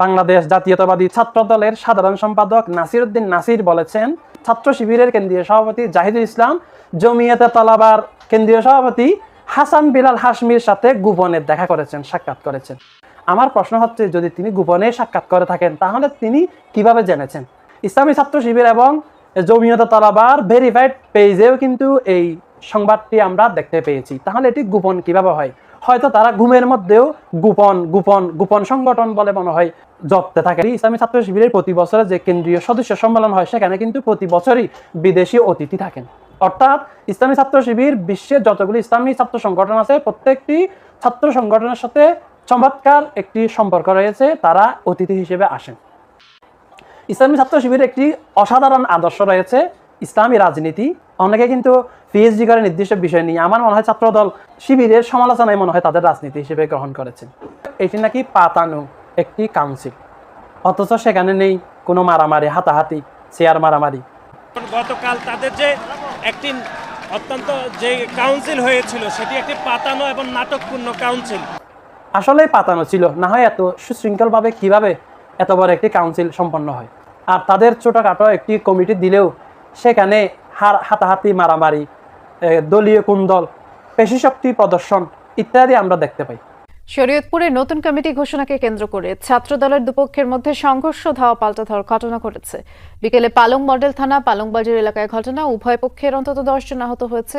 বাংলাদেশ জাতীয়তাবাদী ছাত্র দলের সাধারণ সম্পাদক নাসির উদ্দিন নাসির বলেছেন, ছাত্র শিবিরের কেন্দ্রীয় সভাপতি জাহিদুল ইসলাম, জমিয়তে তলাবার কেন্দ্রীয় সভাপতি হাসান বিলাল হাসমির সাথে গোপনে দেখা করেছেন, সাক্ষাৎ করেছেন। আমার প্রশ্ন হচ্ছে, যদি তিনি গোপনে সাক্ষাৎ করে থাকেন, তাহলে তিনি কীভাবে জেনেছেন? ইসলামী ছাত্র শিবির এবং জমিয়তে তলাবার ভেরিফাইড পেজেও কিন্তু এই সংবাদটি আমরা দেখতে পেয়েছি। তাহলে এটি গোপন কীভাবে হয়? হয়তো তারা ঘুমের মধ্যেও গোপন গোপন গোপন সংগঠন বলে মনে হয় জপতে থাকে। ইসলামী ছাত্র শিবিরের প্রতি বছরে যে কেন্দ্রীয় সদস্য সম্মেলন হয়, সেখানে কিন্তু প্রতি বছরই বিদেশি অতিথি থাকেন। অর্থাৎ ইসলামী ছাত্র শিবির বিশ্বের যতগুলি ইসলামী ছাত্র সংগঠন আছে, প্রত্যেকটি ছাত্র সংগঠনের সাথে চমৎকার একটি সম্পর্ক রয়েছে, তারা অতিথি হিসেবে আসেন। ইসলামী ছাত্র শিবিরের একটি অসাধারণ আদর্শ রয়েছে ইসলামী রাজনীতি অনেকে কিন্তু পিএইচডি করে নির্দিষ্ট বিষয় নিয়ে। আমার মনে হয় ছাত্রদল শিবিরের সমালোচনায় মনে হয় তাদের রাজনীতি হিসেবে গ্রহণ করেছেন এটি নাকি পাতানো একটি কাউন্সিল অথচ সেখানে নেই কোনো মারামারি হাতাহাতি চেয়ার মারামারি। গতকাল তাদের যে একটি অত্যন্ত যে কাউন্সিল হয়েছিল সেটি একটি পাতানো এবং নাটকপূর্ণ কাউন্সিল আসলে পাতানো ছিল না হয় এত সুশৃঙ্খলভাবে কীভাবে এত বড় একটি কাউন্সিল সম্পন্ন হয়। আর তাদের ছোটোখাটো একটি কমিটি দিলেও সেখানে হাতাহাতি, মারামারি দলীয় কুন্দল পেশিশক্তি প্রদর্শন ইত্যাদি আমরা দেখতে পাই। শরীয়তপুরে নতুন কমিটি ঘোষণাকে কেন্দ্র করে ছাত্র দলের দুপক্ষের মধ্যে সংঘর্ষ, ধাওয়া পাল্টা ধর ঘটনা ঘটেছে। বিকেলে পালং মডেল থানা পালং বাজার এলাকায় ঘটনা। উভয় পক্ষের অন্তত দশ জন আহত হয়েছে।